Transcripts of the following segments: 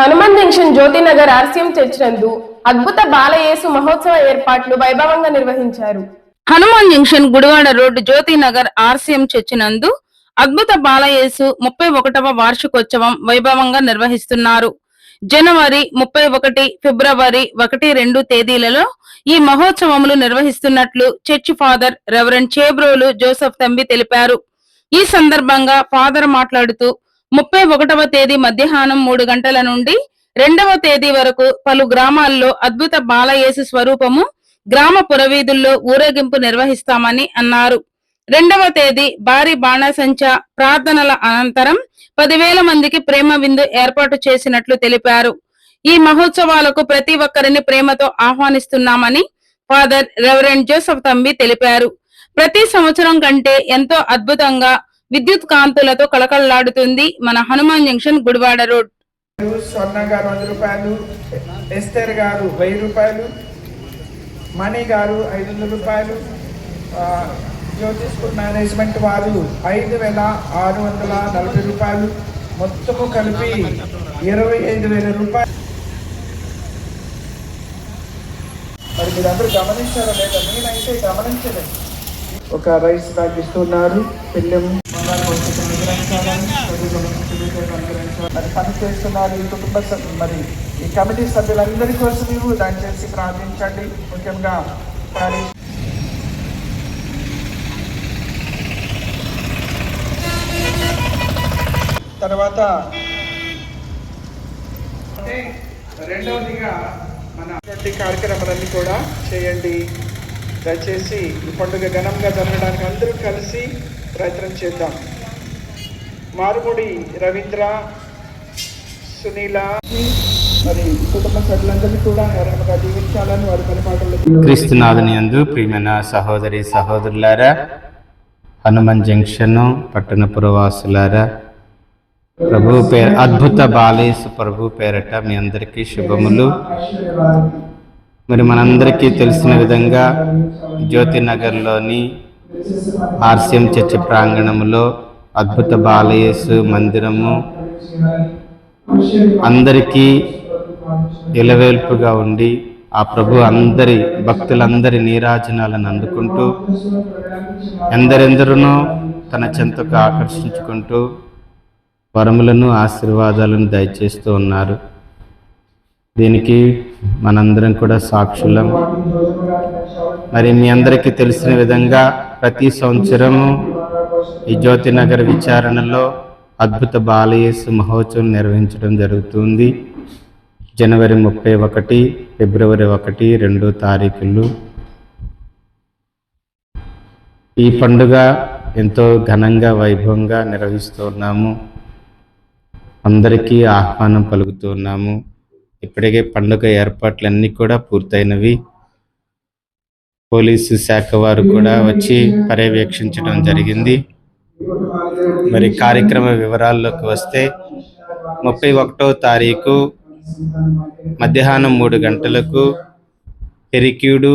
Hanuman junction Jyothinagar RCM church నందు అద్భుత బాలయేసు మహోత్సవ ఏర్పాట్లు వైభవంగా నిర్వహించారు. Hanuman junction Gudivada road Jyothinagar RCM church నందు అద్భుత బాలయేసు ముప్పై ఒకటవ వార్షికోత్సవం వైభవంగా నిర్వహిస్తున్నారు. జనవరి ముప్పై ఒకటి ఫిబ్రవరి ఒకటి రెండు తేదీలలో ఈ మహోత్సవములు నిర్వహిస్తున్నట్లు church father reverend Chebrolu Joseph Thambi తెలిపారు. ఈ సందర్భంగా ఫాదర్ మాట్లాడుతూ ముప్పై ఒకటవ తేదీ మధ్యాహ్నం మూడు గంటల నుండి రెండవ తేదీ వరకు పలు గ్రామాల్లో అద్భుత బాలయేసు స్వరూపము గ్రామ పురవీధుల్లో ఊరేగింపు నిర్వహిస్తామని అన్నారు. రెండవ తేదీ భారీ బాణసంచ ప్రార్థనల అనంతరం పదివేల మందికి ప్రేమ విందు ఏర్పాటు చేసినట్లు తెలిపారు. ఈ మహోత్సవాలకు ప్రతి ఒక్కరిని ప్రేమతో ఆహ్వానిస్తున్నామని ఫాదర్ రెవరెండ్ జోసఫ్ తంబి తెలిపారు. ప్రతి సంవత్సరం కంటే ఎంతో అద్భుతంగా విద్యుత్ కాంతులతో కళకళలాడుతుంది మన హనుమాన్ జంక్షన్ గుడివాడ రోడ్. స్వర్ణ గారు వంద రూపాయలు ఎస్తర్ గారు వెయ్యి రూపాయలు మణి గారు ఐదు వందల రూపాయలు జ్యోతిష్పూర్ మేనేజ్మెంట్ వారు ఐదు వేల ఆరు వందల నలభై రూపాయలు. మొత్తము కలిపి ఇరవై ఐదు వేల రూపాయలు. మరి మీరందరూ గమనించారా లేదా? నేనైతే గమనించలేదు. ఒక రైస్ బ్యాగ్ ఇస్తున్నారు. మరి పని చేస్తున్నారు ఈ కుటుంబ మరి ఈ కమిటీ సభ్యులందరి కోసం మీరు దయచేసి ప్రార్థించండి. ముఖ్యంగా తర్వాత అంటే రెండవదిగా మన కార్యక్రమాలన్నీ కూడా చేయండి. దయచేసి ఈ పండుగ ఘనంగా జరగడానికి అందరూ కలిసి ప్రయత్నం చేద్దాం. మారుముడి రవీంద్ర సునీల మరి కుటుంబ సభ్యులందరినీ కూడా హేరంగా దీవించాలని వారి పనిపాటలు క్రీస్తునాథుని అందు ప్రియమైన సహోదరి సహోదరులారా హనుమాన్ జంక్షన్ పట్టణ పురవాసులారా ప్రభు పేరు అద్భుత బాలేసు ప్రభు పేరట మీ అందరికీ శుభములు. మరి మనందరికీ తెలిసిన విధంగా జ్యోతినగర్లోని ఆర్సిఎం చర్చ ప్రాంగణంలో అద్భుత బాలయేసు మందిరము అందరికీ ఇలవేల్పుగా ఉండి ఆ ప్రభు అందరి భక్తులందరి నీరాజనాలను అందుకుంటూ ఎందరెందరునో తన చెంతకు ఆకర్షించుకుంటూ వరములను ఆశీర్వాదాలను దయచేస్తూ ఉన్నారు. దీనికి మనందరం కూడా సాక్షులం. మరి మీ అందరికీ తెలిసిన విధంగా ప్రతి సంవత్సరము ఈ జ్యోతినగర్ విచారణలో అద్భుత బాలయేసు మహోత్సవం నిర్వహించడం జరుగుతుంది. జనవరి ముప్పై ఒకటి ఫిబ్రవరి ఒకటి రెండు తారీఖులు. ఈ పండుగ ఎంతో ఘనంగా వైభవంగా నిర్వహిస్తున్నాము అందరికీ ఆహ్వానం పలుకుతున్నాము ఇప్పటికే పండుగ ఏర్పాట్లన్నీ కూడా పూర్తయినవి. పోలీసు శాఖ వారు కూడా వచ్చి పర్యవేక్షించడం జరిగింది. మరి కార్యక్రమ వివరాల్లోకి వస్తే ముప్పై ఒకటో తారీఖు మధ్యాహ్నం మూడు గంటలకు పెరిక్యూడు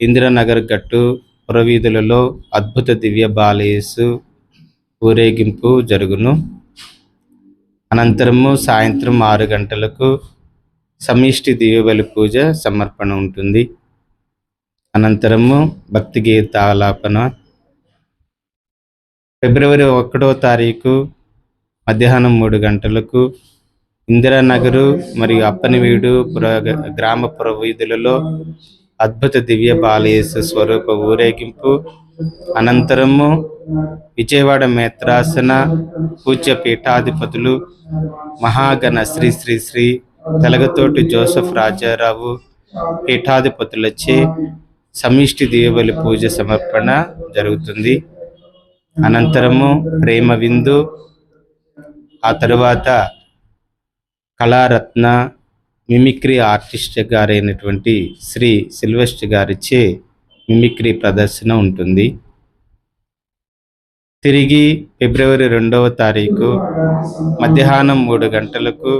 ఇందిరానగర్ గట్టు పురవీధులలో అద్భుత దివ్య బాలయేసు ఊరేగింపు జరుగును. అనంతరము సాయంత్రం ఆరు గంటలకు సమిష్టి దివ్యబలి పూజ సమర్పణ ఉంటుంది. అనంతరము భక్తి గీత ఆలాపన ఫిబ్రవరి ఒకటో తారీఖు మధ్యాహ్నం మూడు గంటలకు ఇందిరానగరు మరియు అప్పనివీడు పుర గ్రామ ప్రవీధులలో అద్భుత దివ్య బాలయేసు స్వరూప ఊరేగింపు అనంతరము విజయవాడ మేత్రాసన పూజ్య పీఠాధిపతులు మహాగణ శ్రీ శ్రీ శ్రీ తెలగతోటి జోసఫ్ రాజారావు పీఠాధిపతులచే సమిష్టి దేవబలి పూజ సమర్పణ జరుగుతుంది. అనంతరము ప్రేమ విందు ఆ తరువాత కళారత్న మిమిక్రీ ఆర్టిస్ట్ గారైనటువంటి శ్రీ సిల్వెస్ట్ గారిచే మిమిక్రీ ప్రదర్శన ఉంటుంది. తిరిగి ఫిబ్రవరి రెండవ తారీఖు మధ్యాహ్నం మూడు గంటలకు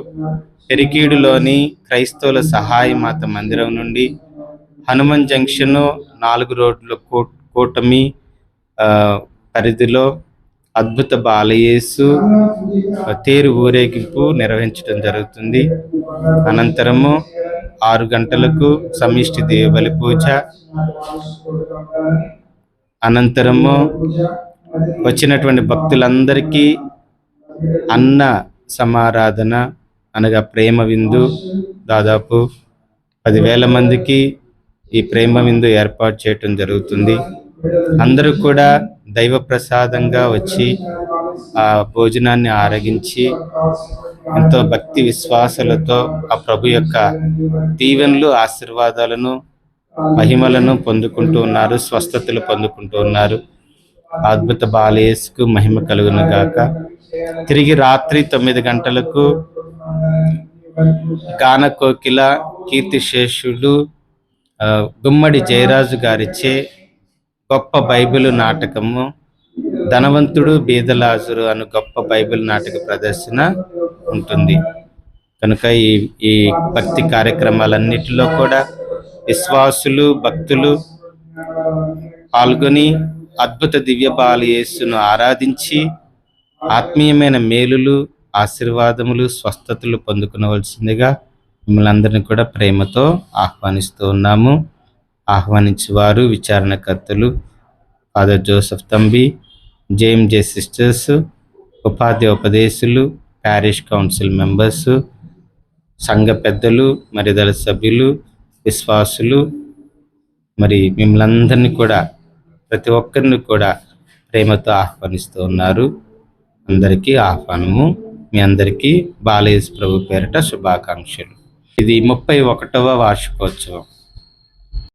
పెరికీడులోని క్రైస్తవుల సహాయ మాత మందిరం నుండి హనుమాన్ జంక్షన్ నాలుగు రోడ్ల కూటమి పరిధిలో అద్భుత బాలయేసు తేరు ఊరేగింపు నిర్వహించడం జరుగుతుంది. అనంతరము ఆరు గంటలకు సమిష్టి దేవబలి పూజ. అనంతరము వచ్చినటువంటి భక్తులందరికీ అన్న సమారాధన అనగా ప్రేమ విందు. దాదాపు పదివేల మందికి ఈ ప్రేమ విందు ఏర్పాటు చేయటం జరుగుతుంది. అందరూ కూడా దైవ ప్రసాదంగా వచ్చి ఆ భోజనాన్ని ఆరగించి ఎంతో భక్తి విశ్వాసాలతో ఆ ప్రభు యొక్క దీవెనలు ఆశీర్వాదాలను మహిమలను పొందుకుంటూ ఉన్నారు స్వస్థతలు పొందుకుంటూ ఉన్నారు. అద్భుత బాలయేసుకు మహిమ కలుగును గాక. తిరిగి రాత్రి తొమ్మిది గంటలకు గాన కోకిల కీర్తిశేషుడు గుమ్మడి జయరాజు గారిచే గొప్ప బైబిల్ నాటకము ధనవంతుడు బీదలాజురు అను గొప్ప బైబిల్ నాటక ప్రదర్శన ఉంటుంది. కనుక ఈ ఈ భక్తి కార్యక్రమాలన్నిటిలో కూడా విశ్వాసులు భక్తులు పాల్గొని అద్భుత దివ్య బాలయేసును ఆరాధించి ఆత్మీయమైన మేలులు ఆశీర్వాదములు స్వస్థతలు పొందుకునవలసిందిగా మిమ్మల్ని అందరినీ కూడా ప్రేమతో ఆహ్వానిస్తూ ఉన్నాము. ఆహ్వానించేవారు విచారణకర్తలు father Joseph Thambi JM J sisters ఉపాధ్యాయ ఉపదేశులు ప్యారిష్ కౌన్సిల్ మెంబర్స్ సంఘ పెద్దలు మరి దళ సభ్యులు విశ్వాసులు మరి మిమ్మల్ని అందరినీ కూడా ప్రతి ఒక్కరిని కూడా ప్రేమతో ఆహ్వానిస్తూ ఉన్నారు. అందరికీ ఆహ్వానము. మీ అందరికీ బాలయేసు ప్రభు పేరిట శుభాకాంక్షలు. ఇది ముప్పై ఒకటవ వార్షికోత్సవం.